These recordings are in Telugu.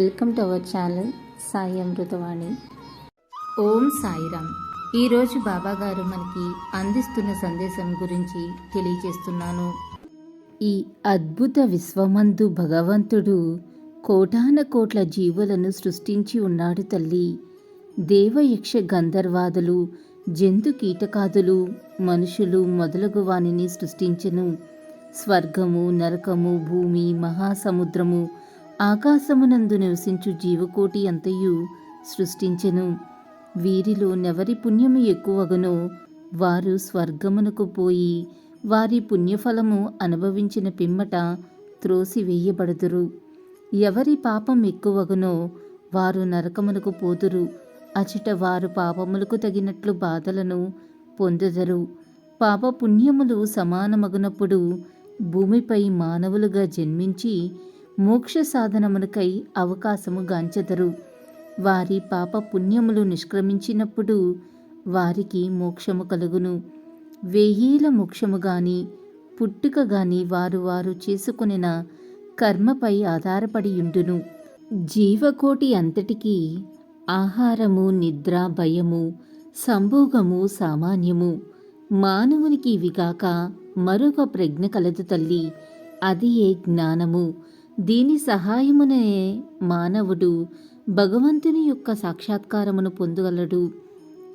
Welcome to our channel Sai Amritavani. ఓం సాయిరామ్. ఈరోజు బాబా గారు మనకి అందిస్తున్న సందేశం గురించి తెలియజేస్తున్నాను. ఈ అద్భుత విశ్వమందు భగవంతుడు కోటాన కోట్ల జీవులను సృష్టించి ఉన్నాడు తల్లి. దేవయక్ష గంధర్వాదులు జంతు కీటకాదులు మనుషులు మొదలగు వానిని సృష్టించెను. స్వర్గము నరకము భూమి మహాసముద్రము ఆకాశమునందు నివసించు జీవకోటి అంతయు సృష్టించెను. వీరిలో నెవరి పుణ్యము ఎక్కువగనో వారు స్వర్గమునకు పోయి వారి పుణ్యఫలము అనుభవించిన పిమ్మట త్రోసివేయబడుదురు. ఎవరి పాపం ఎక్కువగనో వారు నరకమునకు పోదురు. అచట వారు పాపములకు తగినట్లు బాధలను పొందెదరు. పాప పుణ్యములు సమానమగునప్పుడు భూమిపై మానవులుగా జన్మించి మోక్ష సాధనమునకై అవకాశము గాంచెదరు. వారి పాప పుణ్యములు నిష్క్రమించినప్పుడు వారికి మోక్షము కలుగును. వెయ్యేల మోక్షము గాని పుట్టుక గాని వారు వారు చేసుకునిన కర్మపై ఆధారపడి ఉండును. జీవకోటి అంతటికీ ఆహారము నిద్ర భయము సంభోగము సామాన్యము. మానవునికి ఇవిగాక మరొక ప్రజ్ఞ కలదు తల్లి. అది ఏ జ్ఞానము? దీని సహాయమునే మానవుడు భగవంతుని యొక్క సాక్షాత్కారమును పొందగలడు.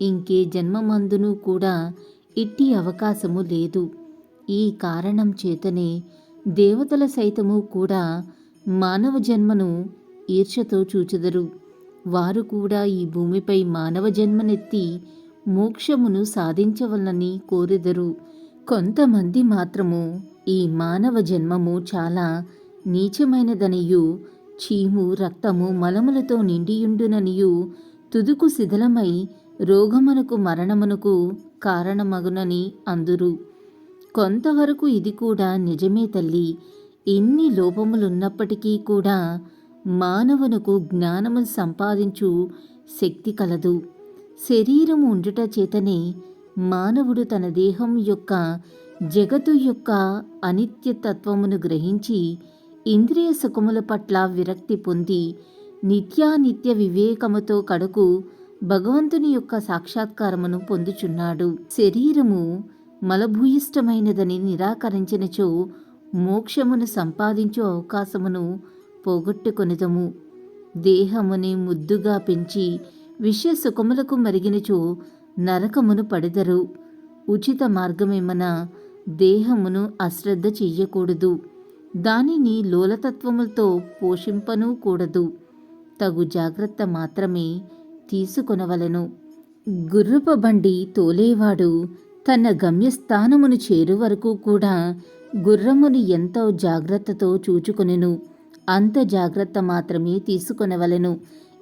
ఇంకే జన్మమందును కూడా ఇట్టి అవకాశము లేదు. ఈ కారణం చేతనే దేవతల సైతము కూడా మానవ జన్మను ఈర్షతో చూచెదరు. వారు కూడా ఈ భూమిపై మానవ జన్మనెత్తి మోక్షమును సాధించవలని కోరెదరు. కొంతమంది మాత్రము ఈ మానవ జన్మము చాలా నీచమైనదనియు చీము రక్తము మలములతో నిండియుండుననియు తుదుకు శిథిలమై రోగమునకు మరణమునకు కారణమగునని అందురు. కొంతవరకు ఇది కూడా నిజమే తల్లి. ఎన్ని లోపములున్నప్పటికీ కూడా మానవునకు జ్ఞానము సంపాదించు శక్తి కలదు. శరీరము ఉండుట చేతనే మానవుడు తన దేహం యొక్క జగతు యొక్క అనిత్యతత్వమును గ్రహించి ఇంద్రియ సుఖముల పట్ల విరక్తి పొంది నిత్యానిత్య వివేకముతో కడుకు భగవంతుని యొక్క సాక్షాత్కారమును పొందుచున్నాడు. శరీరము మలభూయిష్టమైనదని నిరాకరించినచో మోక్షమును సంపాదించు అవకాశమును పోగొట్టుకొనిదము. దేహముని ముద్దుగా పెంచి విషయ సుఖములకు మరిగినచో నరకమును పడెదరు. ఉచిత మార్గమేమన దేహమును అశ్రద్ధ చెయ్యకూడదు. దానిని లోలతత్వములతో పోషింపనూ కూడదు తగు జాగ్రత్త మాత్రమే తీసుకొనవలెను. గుర్రప బండి తోలేవాడు తన గమ్యస్థానమును చేరు వరకు కూడా గుర్రమును ఎంతో జాగ్రత్తతో చూచుకొనెను అంత జాగ్రత్త మాత్రమే తీసుకొనవలెను.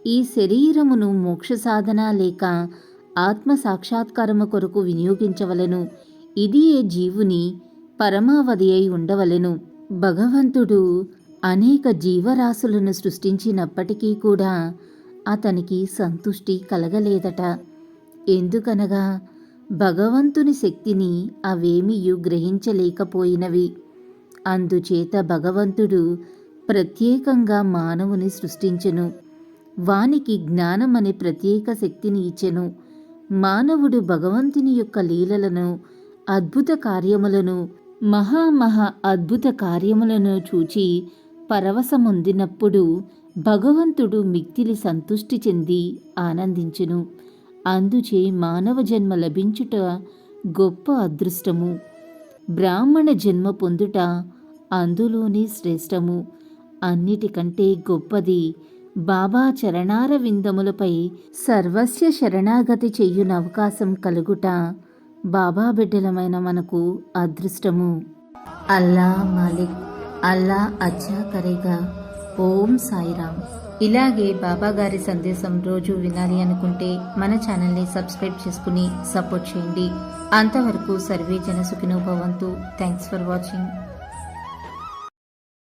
ఈ శరీరమును మోక్ష సాధన లేక ఆత్మ సాక్షాత్కారము కొరకు వినియోగించవలెను. ఇది ఏ జీవుని పరమావధి అయి ఉండవలెను. భగవంతుడు అనేక జీవరాశులను సృష్టించినప్పటికీ కూడా అతనికి సంతుష్టి కలగలేదట. ఎందుకనగా భగవంతుని శక్తిని అవేమియు గ్రహించలేకపోయినవి. అందుచేత భగవంతుడు ప్రత్యేకంగా మానవుని సృష్టించెను. వానికి జ్ఞానం అనే ప్రత్యేక శక్తిని ఇచ్చెను. మానవుడు భగవంతుని యొక్క లీలలను అద్భుత కార్యములను మహామహా అద్భుత కార్యములను చూచి పరవశముందినప్పుడు భగవంతుడు మిక్తిలి సంతుష్టి చెంది ఆనందించును. అందుచే మానవ జన్మ లభించుట గొప్ప అదృష్టము. బ్రాహ్మణ జన్మ పొందుట అందులోనే శ్రేష్టము. అన్నిటికంటే గొప్పది బాబా చరణార విందములపై సర్వస్య శరణాగతి చెయ్యున అవకాశం కలుగుట. బాబా బిడ్డలమైన మనకు అదృష్టము. అల్లా మాలిక్ అల్లా అచ్చా కరేగా. ఓం సాయిరామ్. ఇలాగే బాబా గారి సందేశం రోజు వినాలి అనుకుంటే మన ఛానల్ని సబ్స్క్రైబ్ చేసుకుని సపోర్ట్ చేయండి. అంతవరకు సర్వే జన సుఖినోభవంతు. Thanks for watching.